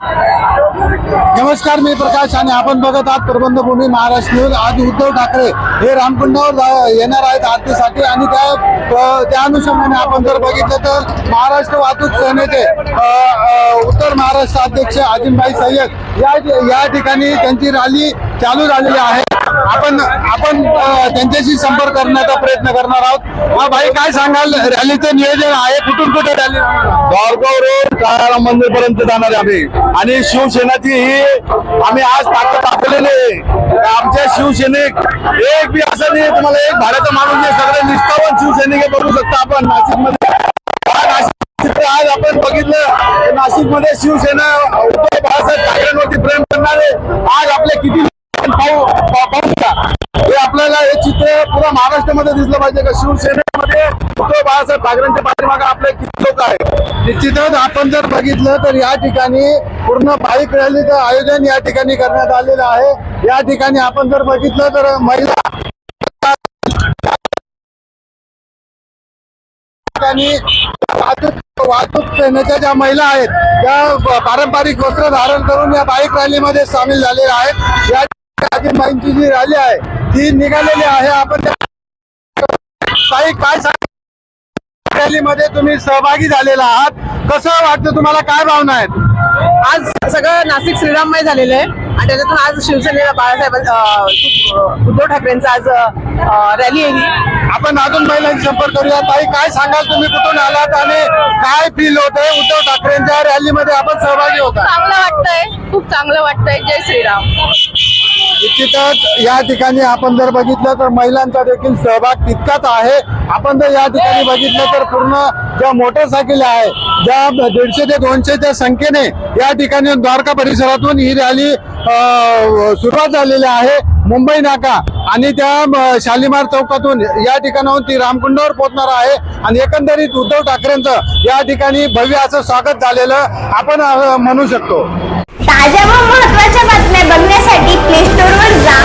नमस्कार मी प्रकाश आणि आपण बघत आहात प्रबंधभूमी महाराष्ट्र न्यूज आज उद्धव ठाकरे हे रामकुंडावर येणार आहेत आरतीसाठी आणि त्या त्या अनुषंगाने आपण जर बघितलं तर महाराष्ट्र वाहतूक सेनेचे उत्तर महाराष्ट्र अध्यक्ष अजिमभाई सय्यद या या ठिकाणी त्यांची रॅली चालू झालेली आहे. आपण आपण त्यांच्याशी संपर्क करण्याचा प्रयत्न करणार आहोत. हा भाई काय सांगाल? रॅलीचं नियोजन आहे. कुठून कुठे रॅली गावगाव रोड काळाराम मंदिर पर्यंत जाणार आहे आम्ही. आणि शिवसेनाची ही आम्ही आज ताकद दाखवलेली आहे. आमच्या शिवसैनिक एक बी असं नाही तुम्हाला एक भारत माणूस सगळे निष्ठावान शिवसैनिक हे बघू शकता आपण नाशिकमध्ये आज आपण बघितलं नाशिकमध्ये शिवसेना उद्धव बाळासाहेब ठाकरेंवरती प्रेम करणारे आज आपले किती लोक पाहू पा- पाहू का हे आपल्याला हे पुरा महाराष्ट्रामध्ये दिसलं पाहिजे का? शिवसेनेमध्ये उद्धव बाळासाहेब ठाकरेंच्या पाठीमागे आपले किती लोक आहेत? निश्चितच आपण जर बघितलं तर या ठिकाणी पूर्ण बाईक रॅलीचं आयोजन या ठिकाणी करण्यात आलेलं आहे. या ठिकाणी आपण जर बघितलं तर महिला ठिकाणी वाहतूक वाहतूक सेनेच्या ज्या महिला आहेत त्या पारंपरिक वस्त्र धारण करून या बाईक रॅलीमध्ये सामील झालेल्या आहेत. या आजीबाईंची जी रॅली आहे ती निघालेली आहे. आपण काही काय रॅलीमध्ये तुम्ही सहभागी झालेला आहात. कसं वाटतं तुम्हाला? काय भावना आहेत? आज सगळं नाशिक श्रीराममय झालेलं आहे. आणि त्याच्यातून आज शिवसेनेला बाळासाहेब उद्धव ठाकरेंचा आज रॅली आहे ही. आपण अजून महिलांशी संपर्क करूया ताई काय सांगाल तुम्ही? कुठून आलात आणि काय फील होत आहे उद्धव ठाकरेंच्या रॅलीमध्ये आपण सहभागी होता. चांगलं वाटतंय. खूप चांगलं वाटतंय. जय श्रीराम. निश्चितच या ठिकाणी आपण जर बघितलं तर महिलांचा देखील सहभाग तितकाच आहे. आपण जर या ठिकाणी बघितलं तर पूर्ण ज्या मोटरसायकल आहे ज्या दीडशे ते दोनशेच्या संख्येने या ठिकाणी द्वारका परिसरातून ही रॅली सुरुवात झालेली आहे. मुंबई नाका आणि त्या शालिमार चौकातून या ठिकाणाहून ती रामकुंडावर पोहोचणार आहे आणि एकंदरीत उद्धव ठाकरेंचं या ठिकाणी भव्य असं स्वागत झालेलं आपण म्हणू शकतो. ताज्या व महत्त्वाच्या बातम्या बघण्यासाठी प्ले स्टोअर वर जा.